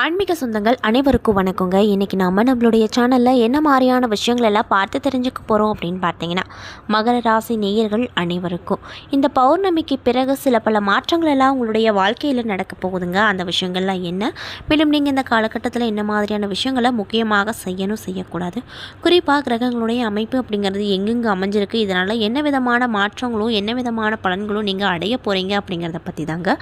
ஆன்மீக சொந்தங்கள் அனைவருக்கும் வணக்கங்க. இன்றைக்கி நம்ம நம்மளுடைய சேனலில் என்ன மாதிரியான விஷயங்கள் எல்லாம் பார்த்து தெரிஞ்சுக்க போகிறோம் அப்படின்னு பார்த்தீங்கன்னா மகர ராசி நேயர்கள் அனைவருக்கும். இந்த பௌர்ணமிக்கு பிறகு சில பல மாற்றங்கள் எல்லாம் உங்களுடைய வாழ்க்கையில் நடக்க போகுதுங்க. அந்த விஷயங்கள்லாம் என்ன? மேலும் நீங்கள் இந்த காலகட்டத்தில் என்ன மாதிரியான விஷயங்களை முக்கியமாக செய்யணும் செய்யக்கூடாது. குறிப்பாக கிரகங்களுடைய அமைப்பு அப்படிங்கிறது எங்கெங்கே அமைஞ்சிருக்கு? இதனால் என்ன விதமான மாற்றங்களும் என்ன விதமான பலன்களும் நீங்கள் அடைய போகிறீங்க அப்படிங்கிறத பற்றி தாங்க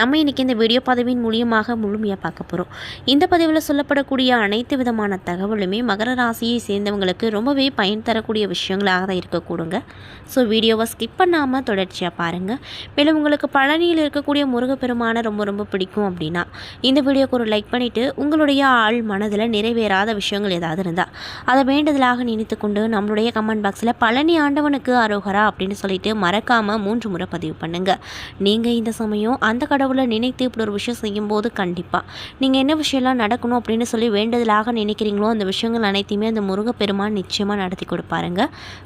நம்ம இன்றைக்கி இந்த வீடியோ பதவியின் மூலியமாக முழுமையாக பார்க்க போகிறோம் இந்த பதிவில் சொல்லப்படக்கூடிய அனைத்து விதமான தகவலுமே மகர ராசியை சேர்ந்தவங்களுக்கு ரொம்பவே பயன் தரக்கூடிய விஷயங்களாக தான் இருக்கக்கூடுங்க ஸோ வீடியோவை ஸ்கிப் பண்ணாமல் தொடர்ச்சியாக பாருங்கள் மேலும் உங்களுக்கு பழனியில் இருக்கக்கூடிய முருகப்பெருமானை ரொம்ப ரொம்ப பிடிக்கும் அப்படின்னா இந்த வீடியோக்கு ஒரு லைக் பண்ணிவிட்டு உங்களுடைய ஆள் மனதில் நிறைவேறாத விஷயங்கள் ஏதாவது இருந்தால் அதை வேண்டுதலாக நினைத்து கொண்டு நம்மளுடைய கமெண்ட் பாக்ஸில் பழனி ஆண்டவனுக்கு அரோகரா அப்படின்னு சொல்லிட்டு மறக்காமல் மூன்று முறை பதிவு பண்ணுங்கள் நீங்கள் இந்த சமயம் அந்த கடவுளை நினைத்து இப்படி ஒரு விஷயம் செய்யும்போது கண்டிப்பாக நீங்கள் என்ன என்ன விஷயம்லாம் நடக்கணும் அப்படின்னு சொல்லி வேண்டுதலாக நினைக்கிறீங்களோ அந்த விஷயங்கள் அனைத்தையுமே அந்த முருகப்பெருமான் நிச்சயமாக நடத்தி கொடுப்பாருங்க.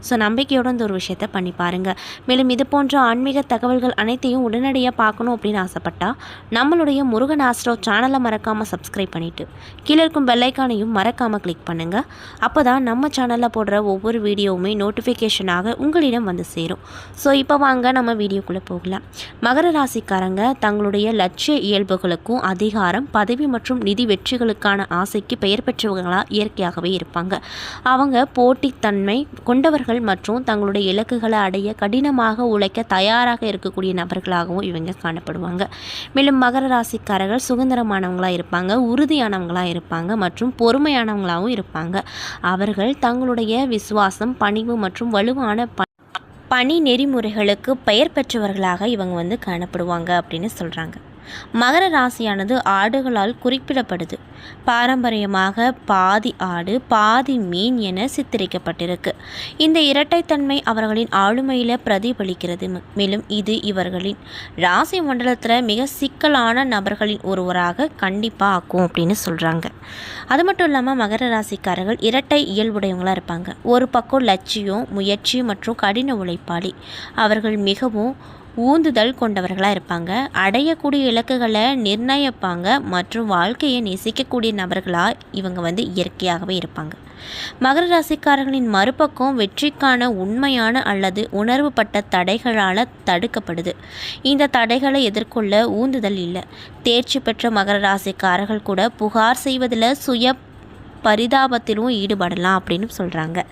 ஸோ நம்பிக்கையோட இந்த ஒரு விஷயத்தை பண்ணி பாருங்கள் மேலும் இது போன்ற ஆன்மீக தகவல்கள் அனைத்தையும் உடனடியாக பார்க்கணும் அப்படின்னு ஆசைப்பட்டா நம்மளுடைய முருகன் ஆஸ்ட்ரோ சேனலை மறக்காமல் சப்ஸ்கிரைப் பண்ணிவிட்டு கீழே இருக்கும் பெல்லைக்கானையும் மறக்காமல் கிளிக் பண்ணுங்கள் அப்போ தான் நம்ம சேனலில் போடுற ஒவ்வொரு வீடியோவுமே நோட்டிஃபிகேஷனாக உங்களிடம் வந்து சேரும். ஸோ இப்போ வாங்க நம்ம வீடியோக்குள்ளே போகலாம். மகர ராசிக்காரங்க தங்களுடைய லட்சிய இயல்புகளுக்கும் அதிகாரம் பதவி மற்றும் மற்றும் நிதி வெற்றிகளுக்கான ஆசைக்கு பெயர் பெற்றவர்களாக இயற்கையாகவே இருப்பாங்க. அவங்க போட்டித்தன்மை கொண்டவர்கள் மற்றும் தங்களுடைய இலக்குகளை அடைய கடினமாக உழைக்க தயாராக இருக்கக்கூடிய நபர்களாகவும் இவங்க காணப்படுவாங்க. மேலும் மகர ராசிக்காரர்கள் சுதந்திரமானவங்களாக இருப்பாங்க உறுதியானவங்களாக இருப்பாங்க மற்றும் பொறுமையானவங்களாகவும் இருப்பாங்க. அவர்கள் தங்களுடைய விசுவாசம் பணிவு மற்றும் வலுவான பணி நெறிமுறைகளுக்கு பெயர் பெற்றவர்களாக இவங்க வந்து காணப்படுவாங்க அப்படின்னு சொல்கிறாங்க மகர ராசியானது ஆடுகளால் குறிப்பிடப்படுது. பாரம்பரியமாக பாதி ஆடு பாதி மீன் என சித்தரிக்கப்பட்டிருக்கு. இந்த இரட்டைத்தன்மை அவர்களின் ஆளுமையில் பிரதிபலிக்கிறது. மேலும் இது இவர்களின் ராசி மண்டலத்தில் மிக சிக்கலான நபர்களின் ஒருவராக கண்டிப்பாக ஆக்கும் அப்படின்னு சொல்கிறாங்க அது மட்டும் இல்லாமல் மகர ராசிக்காரர்கள் இரட்டை இயல்புடையவங்களாக இருப்பாங்க. ஒரு பக்கம் லட்சியம் முயற்சி மற்றும் கடின உழைப்பாளி. அவர்கள் மிகவும் ஊந்துதல் கொண்டவர்களாக இருப்பாங்க. அடையக்கூடிய இலக்குகளை நிர்ணயிப்பாங்க மற்றும் வாழ்க்கையை நேசிக்கக்கூடிய நபர்களாக இவங்க வந்து இயற்கையாகவே இருப்பாங்க. மகர ராசிக்காரர்களின் மறுபக்கம் வெற்றிக்கான உண்மையான அல்லது உணர்வுப்பட்ட தடைகளால் தடுக்கப்படுது. இந்த தடைகளை எதிர்கொள்ள ஊந்துதல் இல்லை. தேர்ச்சி பெற்ற மகர ராசிக்காரர்கள் கூட புகார் செய்வதில் சுய பரிதாபத்திலும் ஈடுபடலாம் அப்படின்னு சொல்கிறாங்க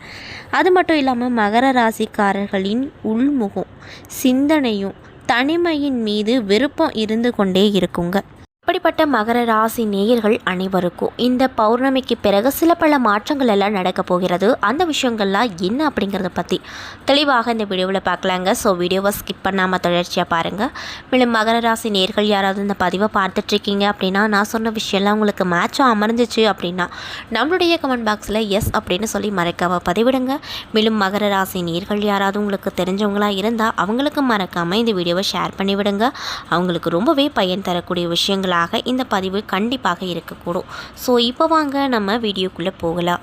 அது மட்டும் இல்லாமல் மகர ராசிக்காரர்களின் உள்முகம் சிந்தனையும் தனிமையின் மீது விருப்பம் இருந்து கொண்டே இருக்குங்க. அப்படிப்பட்ட மகர ராசி நேயர்கள் அனைவருக்கும் இந்த பௌர்ணமிக்கு பிறகு சில பல மாற்றங்கள் எல்லாம் நடக்க போகிறது. அந்த விஷயங்கள்லாம் என்ன அப்படிங்கிறத பற்றி தெளிவாக இந்த வீடியோவில் பார்க்கலாங்க. ஸோ வீடியோவை ஸ்கிப் பண்ணாமல் தொடர்ச்சியாக பாருங்கள் மேலும் மகர ராசி நேர்கள் யாராவது இந்த பதிவை பார்த்துட்ருக்கீங்க அப்படின்னா நான் சொன்ன விஷயம்லாம் உங்களுக்கு மேட்சாக அமர்ந்துச்சு அப்படின்னா நம்மளுடைய கமெண்ட் பாக்ஸில் எஸ் அப்படின்னு சொல்லி மறக்காம பதிவிடுங்க. மேலும் மகர ராசி நேர்கள் யாராவது உங்களுக்கு தெரிஞ்சவங்களாக இருந்தால் அவங்களுக்கு மறக்காமல் இந்த வீடியோவை ஷேர் பண்ணிவிடுங்க. அவங்களுக்கு ரொம்பவே பயன் தரக்கூடிய விஷயங்கள் பதிவுகளாக இந்த பதிவு கண்டிப்பாக இருக்கக்கூடும். ஸோ இப்போ வாங்க நம்ம வீடியோக்குள்ளே போகலாம்.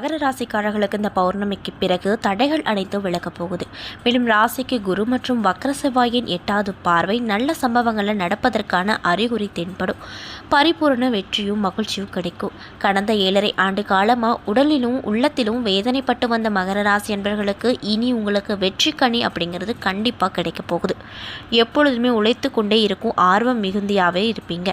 மகர ராசிக்காரர்களுக்கு இந்த பௌர்ணமிக்கு பிறகு தடைகள் அனைத்து விளக்கப் போகுது. மேலும் ராசிக்கு குரு மற்றும் வக்ர செவ்வாயின் எட்டாவது பார்வை நல்ல சம்பவங்களை நடப்பதற்கான அறிகுறி தென்படும். பரிபூர்ண வெற்றியும் மகிழ்ச்சியும் கிடைக்கும். கடந்த ஏழரை ஆண்டு காலமாக உடலிலும் உள்ளத்திலும் வேதனைப்பட்டு வந்த மகர ராசி என்பவர்களுக்கு இனி உங்களுக்கு வெற்றி கனி அப்படிங்கிறது கண்டிப்பாக கிடைக்க போகுது. எப்பொழுதுமே உழைத்து கொண்டே இருக்கும் ஆர்வம் மிகுந்தியாகவே இருப்பீங்க.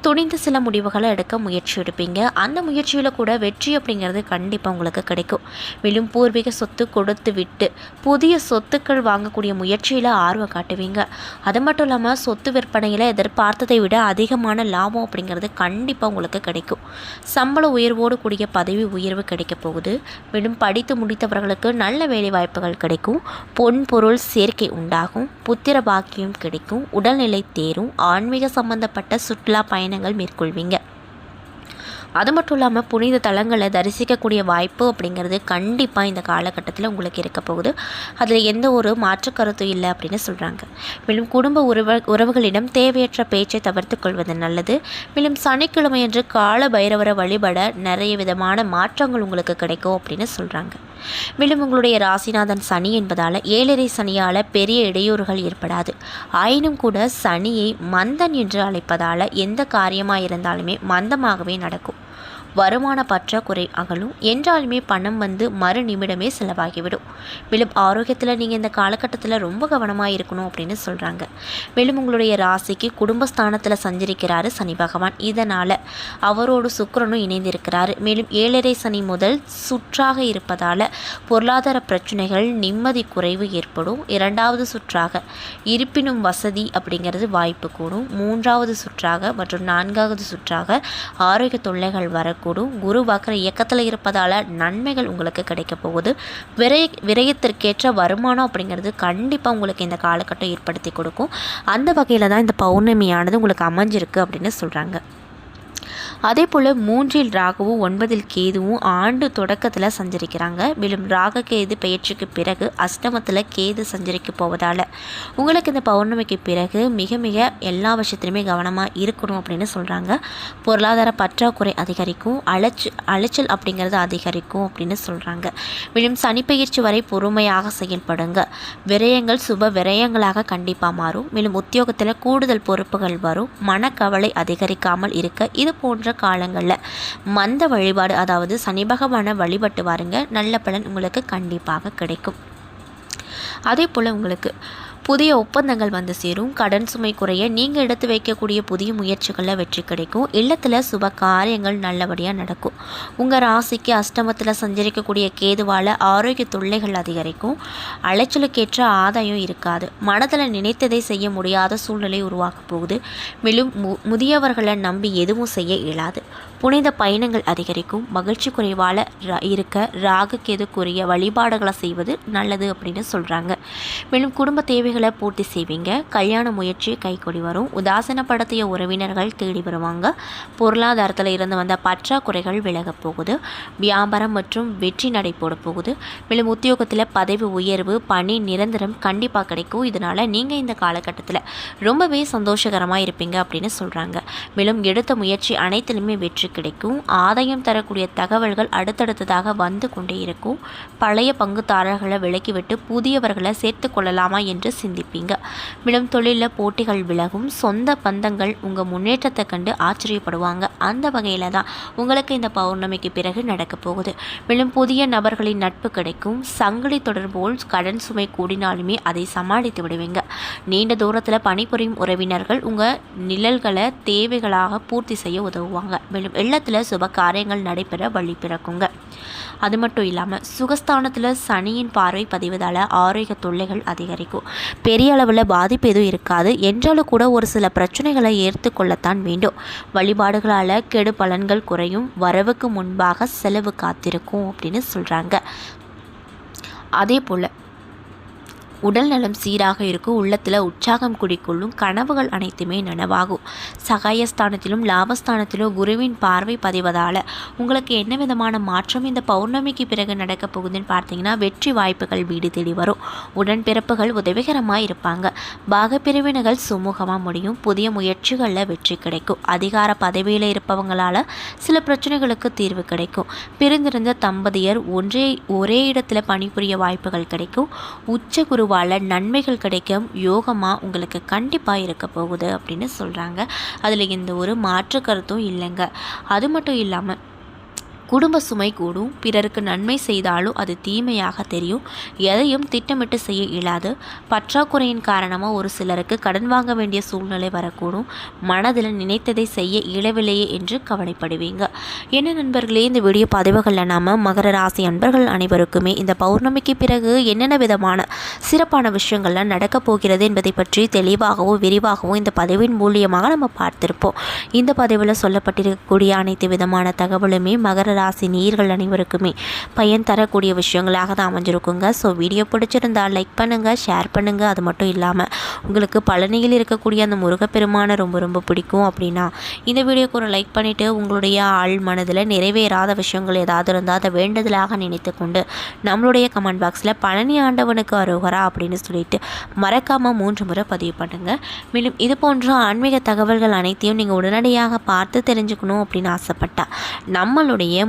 துணிந்து சில முடிவுகளை எடுக்க முயற்சி எடுப்பீங்க. அந்த முயற்சியில் கூட வெற்றி அப்படிங்கிறது கண்டிப்பாக உங்களுக்கு கிடைக்கும். மேலும் பூர்வீக சொத்து கொடுத்து விட்டு புதிய சொத்துக்கள் வாங்கக்கூடிய முயற்சியில் ஆர்வம் காட்டுவீங்க. அது மட்டும் இல்லாமல் சொத்து விற்பனையில் எதிர்பார்த்ததை விட அதிகமான லாபம் அப்படிங்கிறது கண்டிப்பாக உங்களுக்கு கிடைக்கும். சம்பள உயர்வோடு கூடிய பதவி உயர்வு கிடைக்க போகுது. மேலும் படித்து முடித்தவர்களுக்கு நல்ல வேலை வாய்ப்புகள் கிடைக்கும். பொன் பொருள் சேர்க்கை உண்டாகும். புத்திர பாக்கியம் கிடைக்கும். உடல்நிலை தேரும். ஆன்மீக சம்பந்தப்பட்ட சுற்றுலா பயணங்கள் மேற்கொள்வீங்க. அது மட்டும் இல்லாமல் புனித தலங்களை தரிசிக்கக்கூடிய வாய்ப்பு அப்படிங்கிறது கண்டிப்பாக இந்த காலகட்டத்தில் உங்களுக்கு இருக்க போகுது. அதில் எந்த ஒரு மாற்று கருத்தும் இல்லை அப்படின்னு சொல்கிறாங்க மேலும் குடும்ப உறவ உறவுகளிடம் தேவையற்ற பேச்சை தவிர்த்து கொள்வது நல்லது. மேலும் சனிக்கிழமையன்று கால பைரவரை வழிபட நிறைய விதமான மாற்றங்கள் உங்களுக்கு கிடைக்கும் அப்படின்னு சொல்கிறாங்க மேலும் உங்களுடைய ராசிநாதன் சனி என்பதால் ஏழரை சனியால் பெரிய இடையூறுகள் ஏற்படாது. ஆயினும் கூட சனியை மந்தன் என்று அழைப்பதால் எந்த காரியமாக இருந்தாலுமே மந்தமாகவே நடக்கும். வருமான பற்றாக்குறை அகலும். என்றாலுமே பணம் வந்து மறு நிமிடமே செலவாகிவிடும். மேலும் ஆரோக்கியத்தில் நீங்கள் இந்த காலகட்டத்தில் ரொம்ப கவனமாக இருக்கணும் அப்படின்னு சொல்கிறாங்க மேலும் உங்களுடைய ராசிக்கு குடும்பஸ்தானத்தில் சஞ்சரிக்கிறாரு சனி பகவான். இதனால் அவரோடு சுக்கரனும் இணைந்திருக்கிறாரு. மேலும் ஏழரை சனி முதல் சுற்றாக இருப்பதால் பொருளாதார பிரச்சனைகள் நிம்மதி குறைவு ஏற்படும். இரண்டாவது சுற்றாக இருப்பினும் வசதி அப்படிங்கிறது வாய்ப்பு கூடும். மூன்றாவது சுற்றாக மற்றும் நான்காவது சுற்றாக ஆரோக்கிய தொல்லைகள் வர குரு வக்கர இயக்கத்தில் இருப்பதால் நன்மைகள் உங்களுக்கு கிடைக்க போகுது. விரை விரயத்திற்கேற்ற வருமானம் அப்படிங்கிறது கண்டிப்பாக உங்களுக்கு இந்த காலகட்டம் ஏற்படுத்தி கொடுக்கும். அந்த வகையில் தான் இந்த பௌர்ணமியானது உங்களுக்கு அமைஞ்சிருக்கு அப்படின்னு சொல்கிறாங்க அதே போல் மூன்றில் ராகுவும் ஒன்பதில் கேதுவும் ஆண்டு தொடக்கத்தில் சஞ்சரிக்கிறாங்க. மேலும் ராக கேது பயிற்சிக்கு பிறகு அஷ்டமத்தில் கேது சஞ்சரிக்க போவதால் உங்களுக்கு இந்த பௌர்ணமிக்கு பிறகு மிக மிக எல்லா விஷயத்துலையுமே கவனமாக இருக்கணும் அப்படின்னு சொல்கிறாங்க பொருளாதார பற்றாக்குறை அதிகரிக்கும் அலைச்சு அலைச்சல் அப்படிங்கிறது அதிகரிக்கும் அப்படின்னு சொல்கிறாங்க மேலும் சனி பயிற்சி வரை பொறுமையாக செயல்படுங்க. விரயங்கள் சுப விரயங்களாக கண்டிப்பாக மாறும். மேலும் உத்தியோகத்தில் கூடுதல் பொறுப்புகள் வரும். மனக்கவலை அதிகரிக்காமல் இருக்க இது போன்ற காலங்களில். மந்த வழிபாடு அதாவது சனி பகவானை வழிபட்டு வாருங்க. நல்ல பலன் உங்களுக்கு கண்டிப்பாக கிடைக்கும். அதே போல் உங்களுக்கு புதிய ஒப்பந்தங்கள் வந்து சேரும். கடன் சுமை குறைய நீங்கள் எடுத்து வைக்கக்கூடிய புதிய முயற்சிகளில் வெற்றி கிடைக்கும். இல்லத்தில் சுப காரியங்கள் நல்லபடியாக நடக்கும். உங்கள் ராசிக்கு அஷ்டமத்தில் சஞ்சரிக்கக்கூடிய கேதுவால் ஆரோக்கிய தொல்லைகள் அதிகரிக்கும். அலைச்சலுக்கேற்ற ஆதாயம் இருக்காது. மனதில் நினைத்ததை செய்ய முடியாத சூழ்நிலை உருவாக போகுது. மேலும் மு முதியவர்களை நம்பி எதுவும் செய்ய இயலாது. புனித பயணங்கள் அதிகரிக்கும் மகிழ்ச்சி குறைவால் ர- இருக்க ராகு கேதுக்குரிய வழிபாடுகளை செய்வது நல்லது அப்படின்னு சொல்கிறாங்க மேலும் குடும்ப தேவைகளை பூர்த்தி செய்வீங்க. கல்யாண முயற்சி கைகொடி வரும். உதாசனப்படுத்திய உறவினர்கள் தேடி வருவாங்க. பொருளாதாரத்தில் இருந்து வந்த பற்றாக்குறைகள் விலகப் போகுது. வியாபாரம் மற்றும் வெற்றி நடைபோட போகுது. மேலும் உத்தியோகத்தில் பதவி உயர்வு பணி நிரந்தரம் கண்டிப்பாக கிடைக்கும். இதனால் நீங்கள் இந்த காலகட்டத்தில் ரொம்பவே சந்தோஷகரமாக இருப்பீங்க அப்படின்னு சொல்கிறாங்க மேலும் எடுத்த முயற்சி அனைத்திலுமே வெற்றி கிடைக்கும். ஆதாயம் தரக்கூடிய தகவல்கள் அடுத்தடுத்ததாக வந்து கொண்டே இருக்கும். பழைய பங்குதாரர்களை விலக்கிவிட்டு புதியவர்களை சேர்த்து கொள்ளலாமா என்று சிந்திப்பீங்க. மேலும் தொழிலில் போட்டிகள் விலகும். சொந்த பந்தங்கள் உங்கள் முன்னேற்றத்தை கண்டு ஆச்சரியப்படுவாங்க. அந்த வகையில் தான் உங்களுக்கு இந்த பௌர்ணமிக்கு பிறகு நடக்கப் போகுது. மேலும் புதிய நபர்களின் நட்பு கிடைக்கும். சங்கிலி தொடர்போல் கடன் சுமை கூடினாலுமே அதை சமாளித்து விடுவீங்க. நீண்ட தூரத்தில் பணிபுரியும் உறவினர்கள் உங்கள் நிழல்களை தேவைகளாக பூர்த்தி செய்ய உதவுவாங்க. மேலும் இல்லத்தில் சுப காரியங்கள் நடைபெற வழி பிறக்குங்க. அது மட்டும் இல்லாமல் சுகஸ்தானத்தில் சனியின் பார்வை பதிவதால் ஆரோக்கிய தொல்லைகள் அதிகரிக்கும். பெரிய அளவில் பாதிப்பு எதுவும் இருக்காது. என்றாலும் கூட ஒரு சில பிரச்சனைகளை ஏற்றுக்கொள்ளத்தான் வேண்டும். வழிபாடுகளால் கெடு பலன்கள் குறையும். வரவுக்கு முன்பாக செலவு காத்திருக்கும் அப்படின்னு சொல்கிறாங்க அதே போல் உடல் நலம் சீராக இருக்கும் உள்ளத்தில் உற்சாகம் குடிக்கொள்ளும் கனவுகள் அனைத்துமே நனவாகும். சகாயஸ்தானத்திலும் லாபஸ்தானத்திலும் குருவின் பார்வை பதிவதால் உங்களுக்கு என்ன விதமான மாற்றம்? இந்த பௌர்ணமிக்கு பிறகு நடக்கப் போகுதுன்னு பார்த்தீங்கன்னா வெற்றி வாய்ப்புகள் வீடு தேடி வரும். உடன்பிறப்புகள் உதவிகரமாக இருப்பாங்க. பாகப்பிரிவினைகள் சுமூகமாக முடியும். புதிய முயற்சிகளில் வெற்றி கிடைக்கும். அதிகார பதவியில் இருப்பவங்களால் சில பிரச்சனைகளுக்கு தீர்வு கிடைக்கும். பிரிந்திருந்த தம்பதியர் ஒன்றே ஒரே இடத்துல பணிபுரிய வாய்ப்புகள் கிடைக்கும். உச்ச வாழ நன்மைகள் கிடைக்கும். யோகமாக உங்களுக்கு கண்டிப்பாக இருக்க போகுது அப்படின்னு சொல்கிறாங்க அதில் எந்த ஒரு மாற்று கருத்தும் இல்லைங்க. அது மட்டும் இல்லாமல் குடும்ப சுமை கூடும். பிறருக்கு நன்மை செய்தாலும் அது தீமையாக தெரியும். எதையும் திட்டமிட்டு செய்ய இயலாது. பற்றாக்குறையின் காரணமாக ஒரு சிலருக்கு கடன் வாங்க வேண்டிய சூழ்நிலை வரக்கூடும். மனதில் நினைத்ததை செய்ய இயலவில்லையே என்று கவலைப்படுவீங்க. என்ன நண்பர்களே இந்த வீடியோ பதிவுகளில் நாம் மகர ராசி அன்பர்கள் அனைவருக்குமே இந்த பௌர்ணமிக்கு பிறகு என்னென்ன விதமான சிறப்பான விஷயங்கள்லாம் நடக்கப் போகிறது என்பதை பற்றி தெளிவாகவும் விரிவாகவும் இந்த பதிவின் மூலியமாக நம்ம பார்த்திருப்போம். இந்த பதிவில் சொல்லப்பட்டிருக்கக்கூடிய அனைத்து விதமான தகவலுமே மகர ராசி நேயர்கள் அனைவருக்குமே பயன் தரக்கூடிய விஷயங்களாக தான் அமைஞ்சிருக்குங்க. ஸோ வீடியோ பிடிச்சிருந்தால் லைக் பண்ணுங்கள் ஷேர் பண்ணுங்கள் அது மட்டும் இல்லாமல் உங்களுக்கு பழனியில் இருக்கக்கூடிய அந்த முருகப்பெருமானை ரொம்ப ரொம்ப பிடிக்கும் அப்படின்னா இந்த வீடியோக்கு ஒரு லைக் பண்ணிவிட்டு உங்களுடைய ஆள் மனதில் நிறைவேறாத விஷயங்கள் ஏதாவது இருந்தால் அதை வேண்டுதலாக நினைத்து கொண்டு நம்மளுடைய கமெண்ட் பாக்ஸில் பழனி ஆண்டவனுக்கு அரோகரா அப்படின்னு சொல்லிட்டு மறக்காமல் மூன்று முறை பதிவு பண்ணுங்கள் மேலும் இது போன்ற ஆன்மீக தகவல்கள் அனைத்தையும் நீங்கள் உடனடியாக பார்த்து தெரிஞ்சுக்கணும் அப்படின்னு ஆசைப்பட்டா நம்மளுடைய